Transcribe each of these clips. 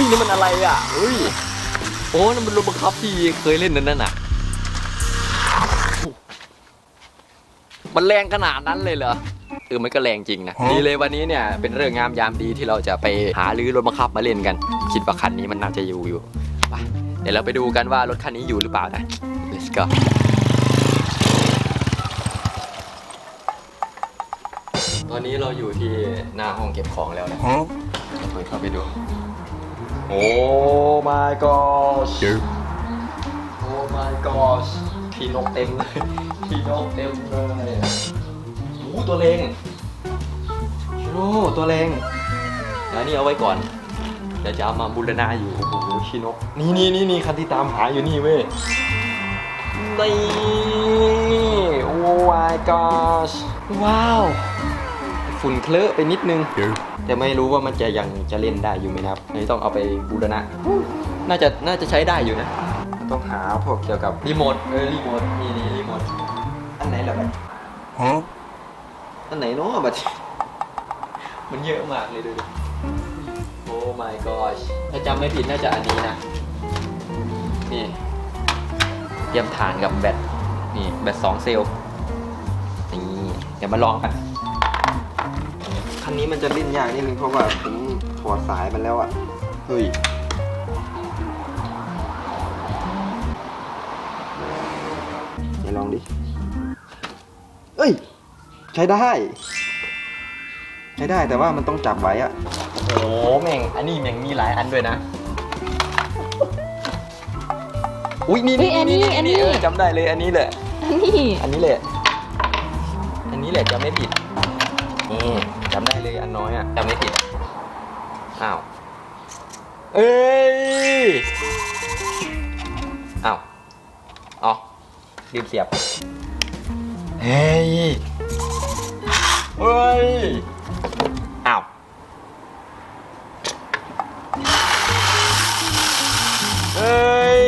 ฮ้ยนี่มันอะไรอะเฮ้ยโอ้นั่นมันรถบังคับที่เคยเล่นนั่นน่ะมันแรงขนาดนั้นเลยเหรอเออมันก็แรงจริงนะดีเลยวันนี้เนี่ยเป็นเรื่องงามยามดีที่เราจะไปหาลื้อรถบังคับมาเล่นกัน คิดว่าคันนี้มันน่าจะอยู่อยู่ไปเดี๋ยวเราไปดูกันว่ารถคันนี้อยู่หรือเปล่านะ let's go ตอนนี้เราอยู่ที่หน้าห้องเก็บของแล้วนะเราเปิดเข้าไปดู โอ้ my gosh โอ้ my gosh ขี้นกเต็มเลยขี้นกเต็มเลยโอ้ตัวเลงโอ้ตัวเลงแล้วนี่เอาไว้ก่อนเดี๋ยวจะเอามาบูรณาอยู่โอ้โหขี้นก นี่นี่นี่นี่คันที่ตามหาอยู่นี่เว้ยนี่โอ้ my gosh ว้าว ฝุ่นเคลอะไปนิดนึง แต่ไม่รู้ว่ามันจะยังจะเล่นได้อยู่ไหมนะครับอันนี้ต้องเอาไปบูรณะ น่าจะน่าจะใช้ได้อยู่นะ ต้องหาพวกเกี่ยวกับรีโมทเออรีโมทนี่นี่รีโมทอันไหนล่ะบัดอันไหนเนาะบัดมันเยอะมากเลยดูดิโอ้ my gosh ถ้าจำไม่ผิดน่าจะอันนี้นะ นี่ เตรียมฐานกับแบตนี่แบตสองเซลล์นี่เดี๋ยวมาลองกัน คันนี้มันจะลิ้นยากนิดนึงเพราะว่าผมถอดสายมันแล้วอะเฮ้ยไหนลองดิ เอ้ย ใช้ได้ ใช้ได้แต่ว่ามันต้องจับไว้อะโอ้แม่ง อันนี้แม่งมีหลายอันด้วยนะ อุ้ยนี่เฮ้ยอันนี้อันนี้เออจำได้เลยอันนี้แหละ อันนี้ อันนี้แหละ อันนี้แหละจำไม่ผิดนี่ จำได้เลยอันน้อยอะจำไม่ผิดอ้าว เอ้ย อ้าวอ๋อลืมเสียบ เฮ้ย เฮ้ย อ้าวเฮ้ย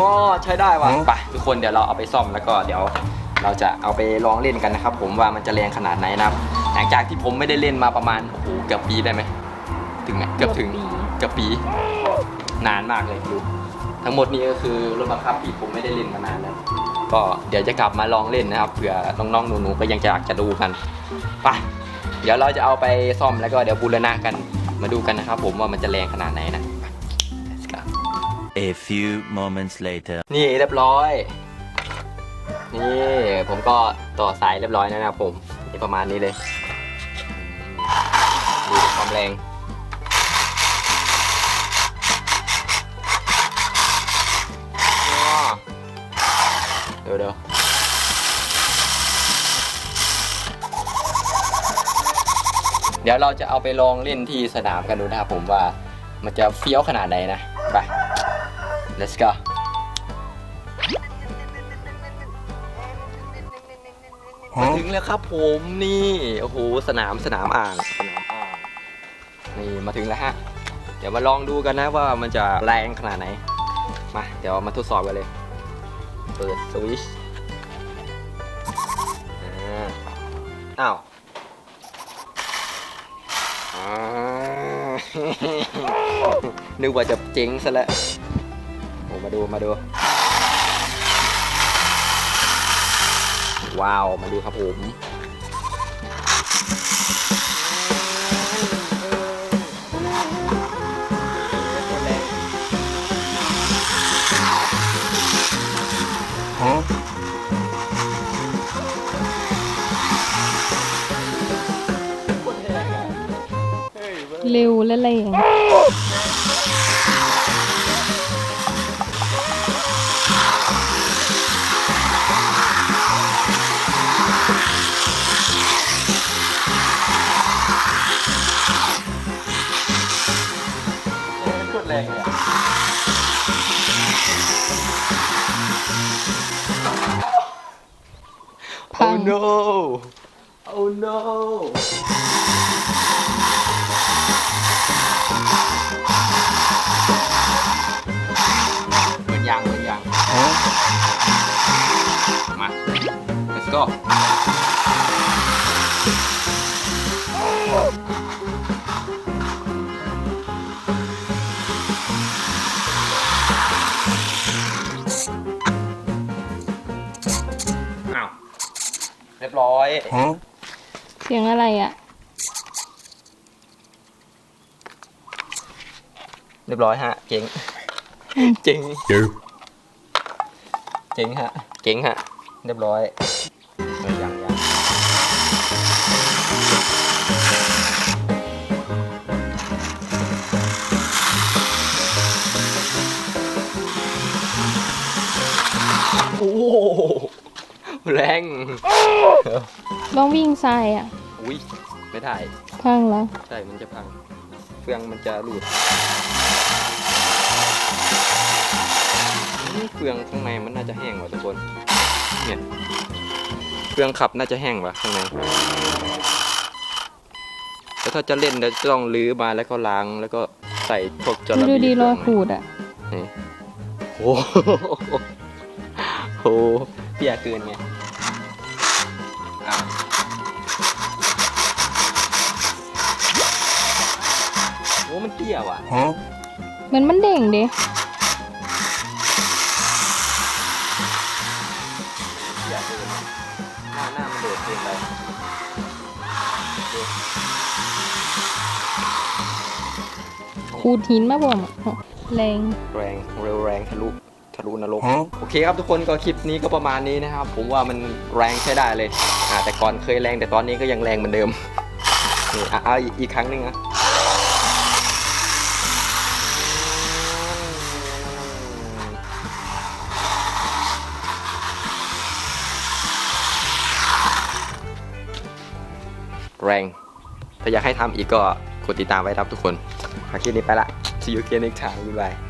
ก็ใช้ได้ว่ะไปทุกคนเดี๋ยวเราเอาไปซ่อมแล้วก็เดี๋ยว เราจะเอาไปลองเล่นกันนะครับ ผมว่ามันจะแรงขนาดไหนนะครับ หลังจากที่ผมไม่ได้เล่นมาประมาณโอ้โหเกือบปีได้ไหมถึงไหมเกือบถึงเกือบปี นานมากเลยดูทั้งหมดนี้ก็คือรถบังคับที่ผมไม่ได้เล่นมานานแล้วก็เดี๋ยวจะกลับมาลองเล่นนะครับเผื่อน้องๆหนูๆก็ยังจะอยากจะดูกันไปเดี๋ยวเราจะเอาไปซ่อมแล้วก็เดี๋ยวบูรณะกันมาดูกันนะครับ ผมว่ามันจะแรงขนาดไหนนะไป Let's go A few moments later. นี่เรียบร้อย นี่ ผมก็ต่อสายเรียบร้อยแล้วนะครับผมนี่ประมาณนี้เลยดูความแรงเดี๋ยวเดี๋ยวเดี๋ยวเราจะเอาไปลองเล่นที่สนามกันดูนะครับผมว่ามันจะเฟี้ยวขนาดไหนนะ ไป let's go มาถึงแล้วครับผมนี่โอ้โหสนามสนามอ่างสนามอ่างนี่มาถึงแล้วฮะ เดี๋ยวมาลองดูกันนะว่ามันจะแรงขนาดไหน มาเดี๋ยวมาทดสอบกันเลย เปิดสวิชอ้าวนึกว่าจะเจ๊งซะแล้วโอ้มาดูมาดู ว้าว มาดูครับผม เร็วและแรง Oh no. Oh no. Mình dần mình dần Ủa? Mà Let's go. you เหมือนยางมา let's go โร้อย เสียงอะไรอะ เรียบร้อยฮะ เจ๋งอืมเจ๋ง เจ๋งฮะ เจ๋งฮะ เรียบร้อยเออยังยังโอ้โห แรงลองวิ่งทรายอะ อุ้ยไม่ได้ พังแล้วใช่ มันจะพัง เฟืองมันจะหลุดนี่เฟืองข้างในมันน่าจะแห้งว่ะทุกคน เนี่ย เฟืองขับน่าจะแห้งว่ะข้างใน แล้วถ้าจะเล่นเดี๋ยวจะต้องลื้อมาแล้วก็ล้างแล้วก็ใส่พวกจระดูบีดีรอยเฟืขูองดอะนี่โอ้โหโหเปียกเกินไง เตี้ยว่ะเหมือนมันเด้งเด้อยากดูหน้าหน้ามันโดดเกินไปขูดหินมาบ่มอะแรง แรงเร็วแรงทะลุทะลุนรกโอเคครับทุกคนก็คลิปนี้ก็ประมาณนี้นะครับ ผมว่ามันแรงใช้ได้เลยอ่าแต่ก่อนเคยแรงแต่ตอนนี้ก็ยังแรงเหมือนเดิมนี่อะเอาอีกอีกครั้งหนึ่งนะ แรง ถ้าอยากให้ทำอีกก็กดติดตามไว้ครับทุกคนคลิปนี้ไปละ see you again next time บ๊ายบาย